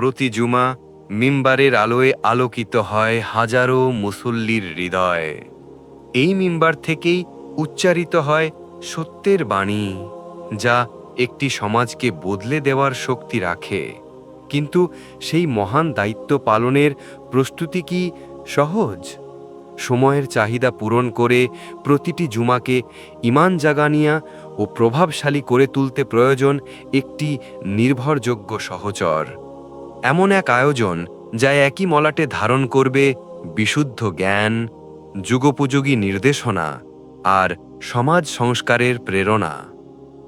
প্রতি জুমা মিম্বারের আলোয় আলোকিত হয় হাজারো মুসল্লির হৃদয়। এই মিম্বার থেকেই উচ্চারিত হয় সত্যের বাণী, যা একটি সমাজকে বদলে দেওয়ার শক্তি রাখে। কিন্তু সেই মহান দায়িত্ব পালনের প্রস্তুতি কি সহজ? সময়ের চাহিদা পূরণ করে প্রতিটি জুমাকে ইমান জাগানিয়া ও প্রভাবশালী করে তুলতে প্রয়োজন একটি নির্ভরযোগ্য সহচর। এমন এক আয়োজন যা একই মলাটে ধারণ করবে বিশুদ্ধ জ্ঞান, যুগোপযোগী নির্দেশনা আর সমাজ সংস্কারের প্রেরণা।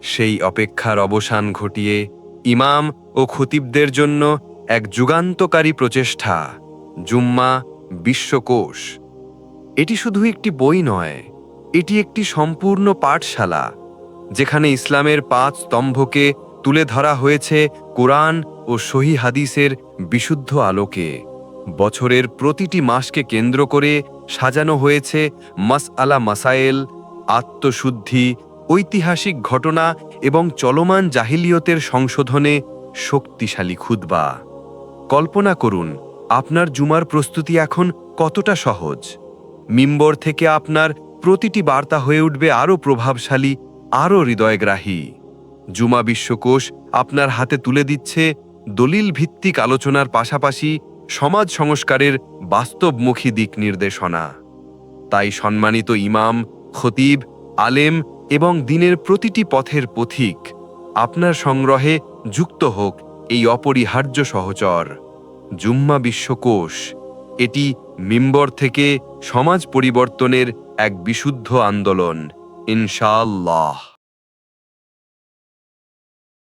সেই অপেক্ষার অবসান ঘটিয়ে ইমাম ও খতিবদের জন্য এক যুগান্তকারী প্রচেষ্টা, জুম্মা বিশ্বকোষ। এটি শুধু একটি বই নয়, এটি একটি সম্পূর্ণ পাঠশালা, যেখানে ইসলামের পাঁচ স্তম্ভকে তুলে ধরা হয়েছে কোরআন ও সহি হাদিসের বিশুদ্ধ আলোকে বছরের প্রতিটি মাসকে কেন্দ্র করে সাজানো হয়েছে মাস আলা মাসায়েল, আত্মশুদ্ধি, ঐতিহাসিক ঘটনা এবং চলমান জাহিলিয়তের সংশোধনে শক্তিশালী খুতবা। কল্পনা করুন, আপনার জুমার প্রস্তুতি এখন কতটা সহজ। মিম্বর থেকে আপনার প্রতিটি বার্তা হয়ে উঠবে আরও প্রভাবশালী, আরও হৃদয়গ্রাহী। জুমা বিশ্বকোষ আপনার হাতে তুলে দিচ্ছে দলিল ভিত্তিক আলোচনার পাশাপাশি সমাজ সংস্কারের বাস্তবমুখী দিক নির্দেশনা। তাই সম্মানিত ইমাম, খতিব, আলেম এবং দিনের প্রতিটি পথের পথিক আপনার সংগ্রহে যুক্ত হোক এই অপরিহার্য সহচর। জুম্মা বিশ্বকোষ, এটি মিম্বর থেকে সমাজ পরিবর্তনের এক বিশুদ্ধ আন্দোলন, ইনশাআল্লাহ।